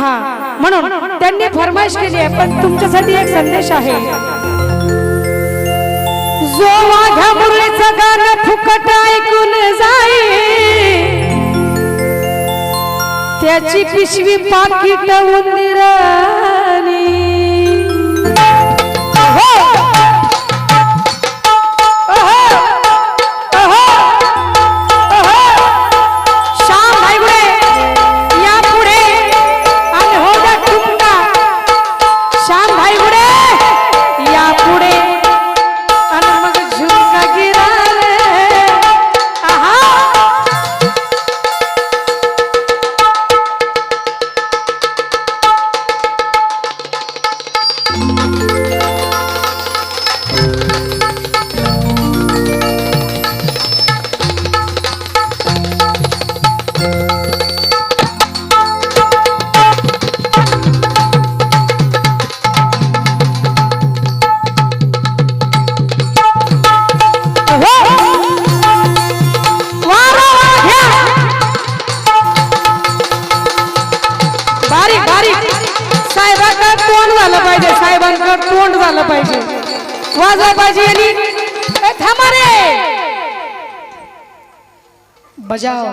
हा म्हणून त्यांनी फरमाईश केली आहे पण तुमच्यासाठी एक संदेश आहे जो वाघ्या मुरळीचं गाणं फुकट ऐकून जाई त्याची पिशवी पाकिट उंदिरानी हो. बारीक साहेबांकडे तोंड झालं पाहिजे साहेबांकडे तोंड झालं पाहिजे. वाजवा पाहिजे आणि थांबा रे. बजाव.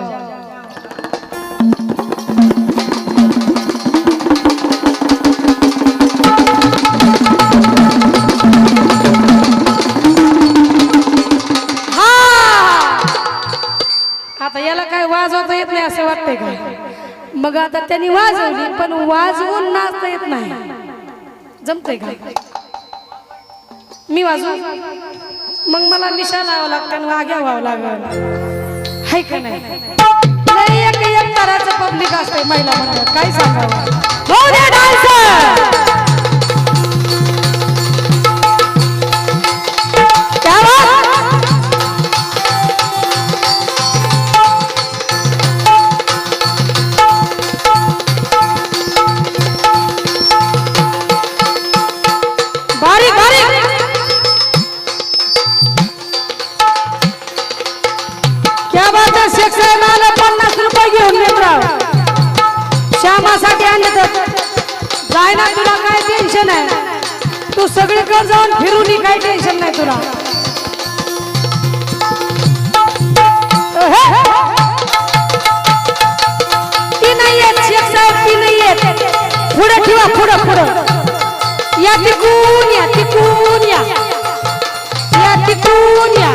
आता याला काय वाजवता येत नाही असं वाटतंय का? मग आता त्यांनी वाजवली पण वाजवून नाचता येत नाही. जमतंय का? मी वाजवू? मग मला निशा लावा लागतं आणि वाघ्या व्हावं लागल. हाय का नाही? एक एक तराचं पब्लिक असते महिला मंडळ. काय सांगावं? सगळीकडे जाऊन फिरून काही काय टेन्शन नाही तुला. ती नाही येत शेख साहेब ती नाही येत. पुढे ठेवा पुढं पुढं. या तिकून या तिकून या. या तिकून या.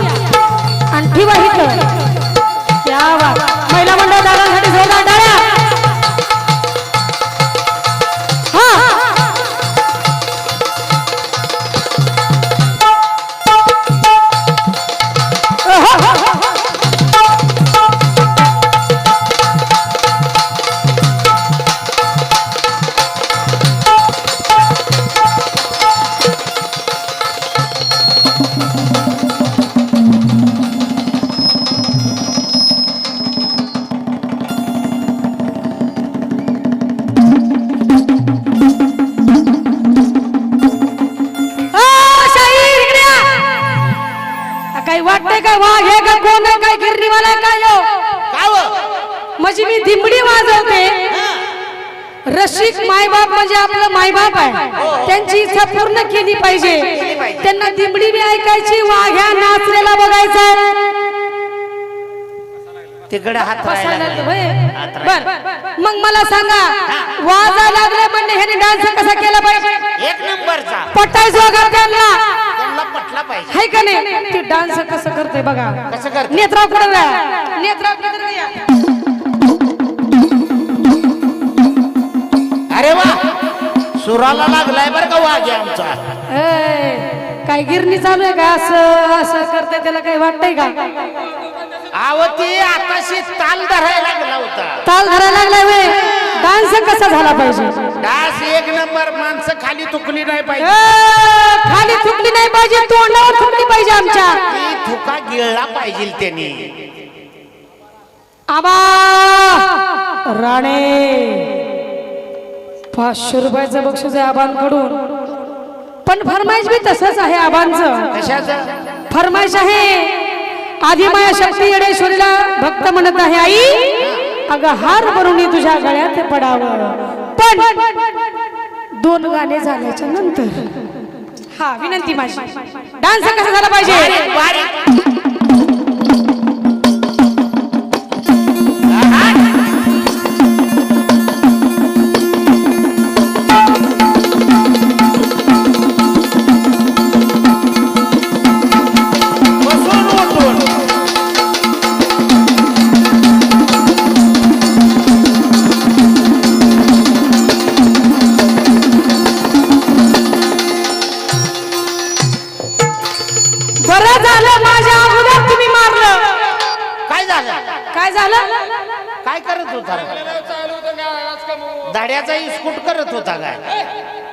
आणि ठेवा इथं. क्या महिला मंडळ दादा वाटतंय काय वाघ हे का कोण आहे? काय गिरणीवाला काय यो काव? म्हणजे मी दिमडी वाजवते. रसिक मायबाप म्हणजे आपलं मायबाप आहे. त्यांची इच्छा पूर्ण केली पाहिजे. त्यांना दिमडी बी ऐकायची वाघ्या नाचलेला बघायचा तिकडे हात राहिला राहिला. बर. मग मला सांगा वाजा लागले म्हणजे ह्याने डान्स कसा केला पाहिजे? एक नंबरचा. पटायच त्यांना. त्यांना पटला पाहिजे. हाय का नाही? ते डान्स कसं करते बघा. कसं. नेत्राव पुढे या. अरे वा! सुराला लागलाय बर का वाघे आमचा. ए, काय गिरणी चालू आहे का? असं असं करते त्याला काही वाटतंय का? आवती आताशी ताल धरायला लागला होता. ताल धरायला लागलाय वे डान्स कसा झाला पाहिजे? डास एक नंबर माणसं खाली तुकली नाही पाहिजे. खाली थुकली नाही पाहिजे तोंडावर थुकली पाहिजे आमच्या. ती थुका गिळला पाहिजे त्यांनी. आबा राणे पाचशे रुपयाचं बक्षीस आहे आबांकडून. पण फरमाईश बी तसंच आहे आबांचं. कशाचं? फरमाईश आहे आधी माया शक्ती येडेश्वरीला भक्त म्हणत आहे आई. अगं हार भरून तुझ्या गळ्यात पडावं. पण दोन गाणे झाल्याच्यानंतर. हा विनंती माझी. डान्स कसा झाला पाहिजे? करत होता दाड्याचा इस्कूट करत होता काय?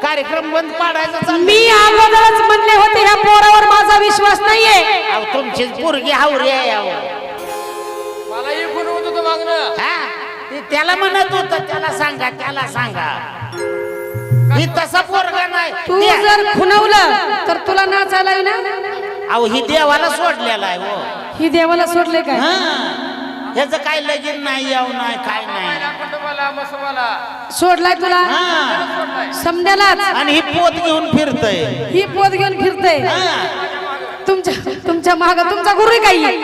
कार्यक्रम बंद पाडायचा मी अगोदरच म्हणले होते ह्या पोरावर माझा विश्वास नाहीये. अहो तुमचीच पोरगी हावरी आहे अहो. मला इकून होत होतं मागणं. हा? ते त्याला म्हणत होत त्याला सांगा त्याला सांगा. ही तसा पोरगा नाही. तू. जर खुनवलं तर तुला नाचायला ना अहो ही देवाला सोडलेला आहे हो. ही देवाला सोडले काय? हा. ह्याचं काय लगीन नाही याव नाही काय नाही. सोडलाय तुला? हा. समजायलाच. आणि ही पोत घेऊन फिरतय. ही पोत घेऊन फिरते तुमच्या तुमच्या माग तुमचा गुरु आहे काही.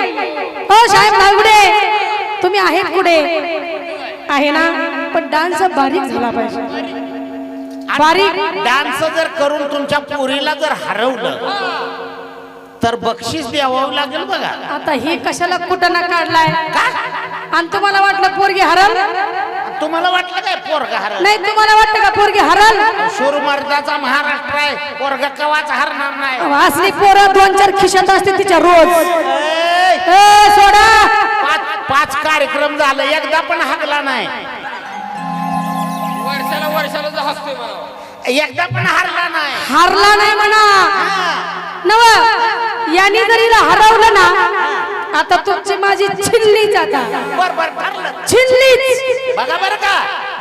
हो साहेब नागुडे. तुम्ही आहेत कुठे? आहे ना? पण डान्स बारीक झाला पाहिजे. बारीक. डान्स जर करून तुमच्या पोरीला जर हरवलं तर बक्षीस द्यावं लागेल बघा. आता ही कशाला कुठं काढलाय? का? आणि तुम्हाला वाटलं पोरगी हरल? तुम्हाला वाटलं काय पोरगा हरल? नाही तुम्हाला वाटतं का पोरगी हरल? सूरमर्दाचा महाराष्ट्र आहे पोरगा कवाच हरणार नाही. असली पोरं दोन चार खिशात असते तिच्या रोज. ए, ए सोडा. पाच पाच कार्यक्रम झालं एकदा पण हागला नाही. वर्षाला वर्षाला जो हसतोय मला एकदा पण हारला नाही. हारला नाही म्हणा. नव. यांनी जर हिला हरवलं ना आता तुमची माझी छिल्लीच आता. बर बर ठरलं. छिल्लीच. बघा बरं का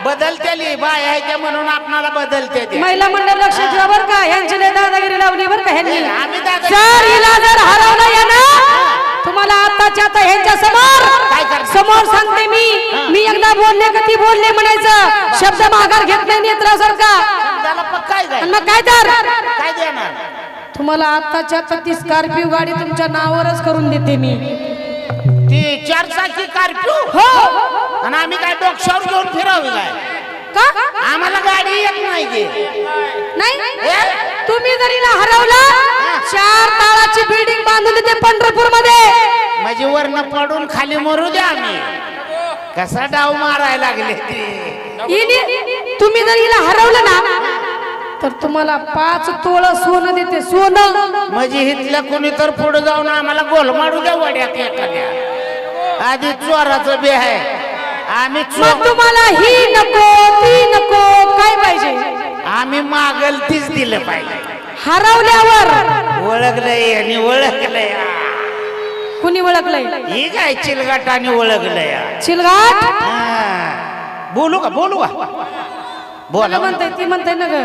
बदलतेली बाय आहे म्हणून आपणाला बदलते ते महिला मंडळ लक्ष ठेवा बर का यांची लय दादागिरी लावली बर का ह्यांनी. आम्ही दादा जर हिला जर हरवलं यानं तुम्हाला आताच्या आता ह्यांच्या समोर करणार? समोर सांगते मी. मी एकदा बोलले का ती बोलले म्हणायचं. शब्द माघार घेत नाही नेत्रासारखा. त्याला आणि मग काय तर? काय देणार? तुम्हाला आताच्या आता ती स्कॉर्पिओ गाडी तुमच्या नावावरच करून देते मी. ती चार चाकी कारप्यू हो. आणि आम्ही काय डोक्षावर घेऊन फिरावी काय? का? आम्हाला गाडी येत नाही तुम्ही जर हरवलं चार ताळाची बिल्डिंग बांधली ते पंढरपूरमध्ये माझी वर्ण पडून खाली मरू द्या आम्ही. कसा डाव मारायला लागले ते. तुम्ही जर हिला हरवलं ना तर तुम्हाला पाच तोळ सोनं देते सोनं. म्हणजे इथल्या कोणी तर पुढे जाऊन आम्हाला गोल मारू द्या वड्यात एखाद्या. आधी चोराचं बे आहे. आम्ही मग चोर तुम्हाला ही नको ती नको काय पाहिजे? आम्ही मागल तीच दिलं पाहिजे. हरवल्यावर. ओळखलंय आणि ओळखलंय. कुणी ओळखलंय? ही काय चिलगाटाने ओळखलंय? चिलगाट? हा. बोलू का बोलू का? बोला मला म्हणताय ती म्हणताय ना ग.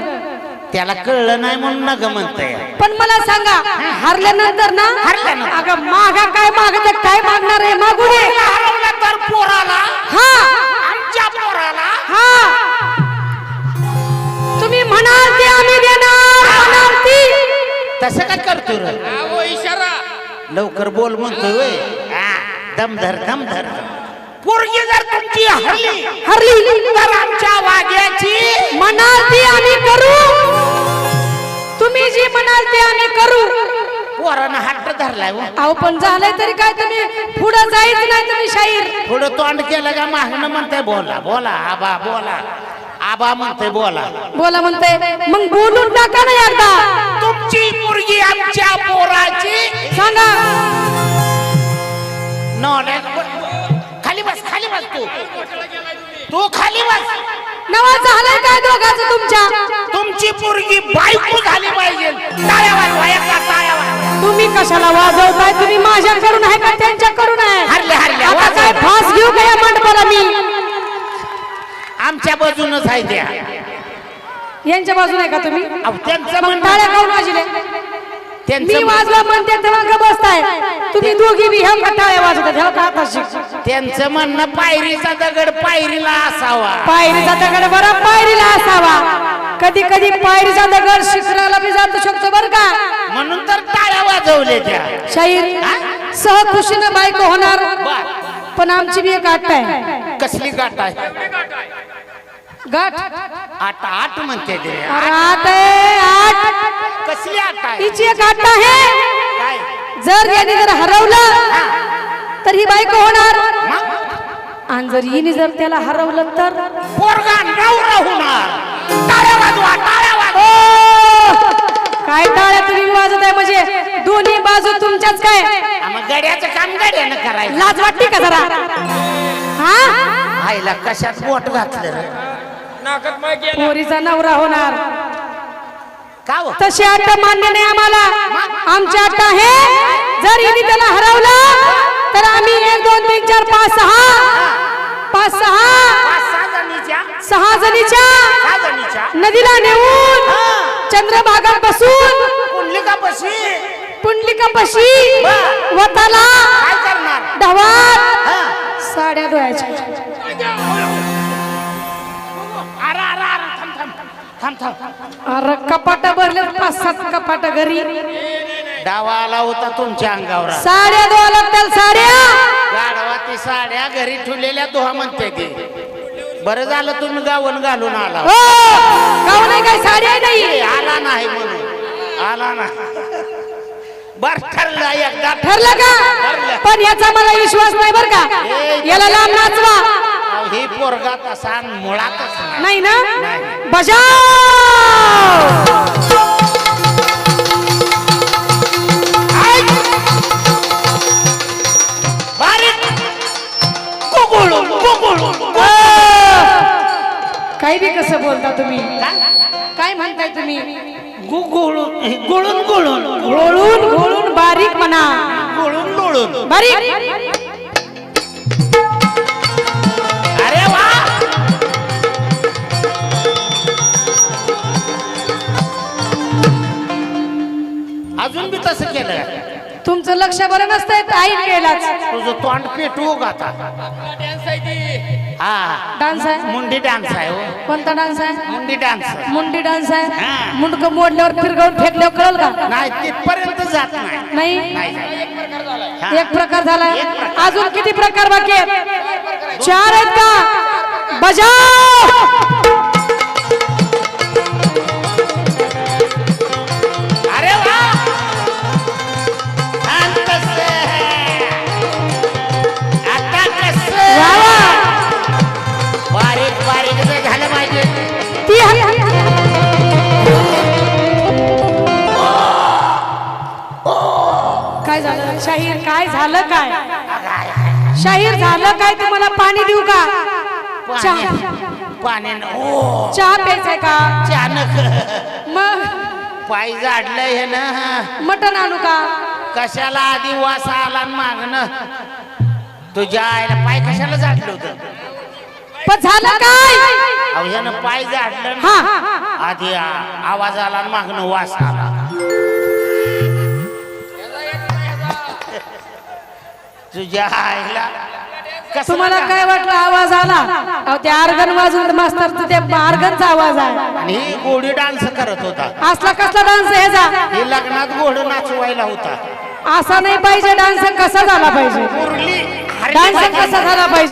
त्याला कळलं नाही म्हणून ना ग म्हणताय. पण मला सांगा हरल्यानंतर ना? हरल्यानंतर. अगं मागा काय मागत काय मागणार आहे? मागू दे हरवला तर पोराला हा. आमच्या पोराला हा. तुम्ही म्हणाल ते आम्ही देणार म्हणाल ती. तसं काय करतो रे? इशारा. लवकर बोल म्हणतोय होय. हा, दम धर दम धर पोरगी जर तुमची हरली हरली तर आमच्या वाग्याची म्हणाल ती आम्ही करू. तुम्ही जी म्हणाल ते आम्ही करू. पोरानं हट्ट धरलाय हो. अहो पण झालंय तरी काय तुम्ही? पुढे जायच नाही तुम्ही शाहीर. थोडं तोंड केलं का मागणं म्हणताय? बोला बोला आबा बोला. आबा म्हणताय बोला. बोला म्हणते मग बोलून टाका ना एकदा. तुमची मुलगी आमच्या पोराची सांगा. बस तू तू खाली बस. नवा झालंय काय दोघांचं तुमच्या? तुमची पोरगी बायको झाली पाहिजे. टाळ्या वाजवा एकदा टाळ्या वाजवा. तुम्ही कशाला वाजवताय? तुम्ही माझ्याकडून आहे का त्यांच्याकडून आहे? हरले हरले आता काय वाजवा. फास घेऊ का या मंडपाला मी. आमच्या बाजूनच आहे त्या. यांच्या बाजूने आहे का तुम्ही? अहो, त्यांचं मग म्हणणं टाळ्या काऊन वाजले मी वाजवा म्हणते तेव्हा का बसताय. तुम्ही दोघी बी ह्या टाळ्या वाजवतात ह्या का आता शिक? त्यांचं म्हणणं पायरीचा दगड पायरीला असावा. पायरीचा दगड बरा पायरीला असावा. कधी कधी पायरीचा दगड शिखराला बी जातो शकतो बर का? म्हणून तर टाळ्या वाजवले त्या. शाहीर सहखुशीनं बायको होणार पण आमची बी एक आट आहे. कसली गाठ आहे? गाठ आठ आठ म्हणते ते. कसली आठ आहे? हिची एक आट आहे. काय? जर याने जर हरवलं तर ही बायको होणार. आणि जर हिने जर त्याला हरवलं तर? पोरगा नवरा होणार. टाळ्या वाजवा टाळ्या वाजवा. ओ! काय टाळ्या तुम्ही वाजत आहे म्हणजे? दोन्ही बाजू तुमच्याच काय? हा, मग गड्याचं काम गड्यानं करायचं. लाज वाटते का जरा? हा? आईला कशात बोट घातलं रे? नाकात पोरीचा नवरा होणार का हो तशी अट मान्य नाही आम्हाला आमची अट आहे जर हिने त्याला हरवलं तर आम्ही एक दोन तीन चार पाच सहा पाच सहा पाच सहा जणीच्या सहा जणीच्या सहा जणीच्या नदीला नेऊन. चंद्रभागात बसून कुंडलिका पशी पुंडलिकापाशी बर. वताला काय करणार ढवात हा. साड्या धुवायच्या थांब थांब. अरे कपाट भरले पाच सात कपाट घरी. डावा आला होता तुमच्या अंगावर. साड्या धुवा लागतात साड्या. गाढवा ती साड्या घरी ठेवलेल्या दोहा म्हणते ती. बरं झालं तुम्ही गावन घालून आला. हो गाव नाही काय साड्या नाही. आला नाही म्हणून. आला ना बर ठरलं एकदा ठरलं का? पण याचा मला विश्वास नाही बर का. याला लांब नाचवा. अहो, ही पोरगा तसा मुळातच नाही. नाही ना? नाही. गुगुळू. काही बी कसं बोलता तुम्ही? काय? म्हणताय तुम्ही? गुगुळू गुळून गुळून. घोळून घोळून बारीक म्हणा. गुळून गुळून. बारीक. तुमचं लक्ष बरं नसतंय तर आई केलाच तुझं तोंड पेटू का आता? डॅन्स आहे ती हा. डान्स आहे? मुंडी डान्स आहे हो. कोणता डान्स आहे? मुंडी डान्स मुंडी डान्स आहे? हा. मुंडक मोडल्यावर फिरगावून फेकल्यावर कळल का? नाही तिथपर्यंत जात नाही. नाही? नाही जात. हा. एक प्रकार प्रकार. अजून किती प्रकार बाकी आहेत? चार आहेत का? बजाव! काय झालं? शाहीर काय झालं काय? शाहीर झालं काय? तुम्हाला पाणी देऊ का? चहा. पाणी ओ चहा प्यायचंय का? अचानक मग? पाय झाडलं हे ना. मटण आणू का? कशाला आधी वास आला मागणं? तुझ्या आईला पाय कशाला झाडलं होतं? पण झालं काय? अहो ह्यानं पाय. हा. आधी आवाज आला मागणं वास आला. तुझ्या आईला कसला तुम्हाला काय वाटलं? आवाज आला. अहो ते आर्गन वाजून मास्तर ते आर्गनचा आवाज आहे. आणि ही गोडी डान्स करत होता. असला कसला डान्स ह्याचा? हे लग्नात घोड नाचवायला होता. असा नाही पाहिजे डान्स कसा झाला पाहिजे? मुरली हरली डान्स पाहिजे. कसा झाला पाहिजे?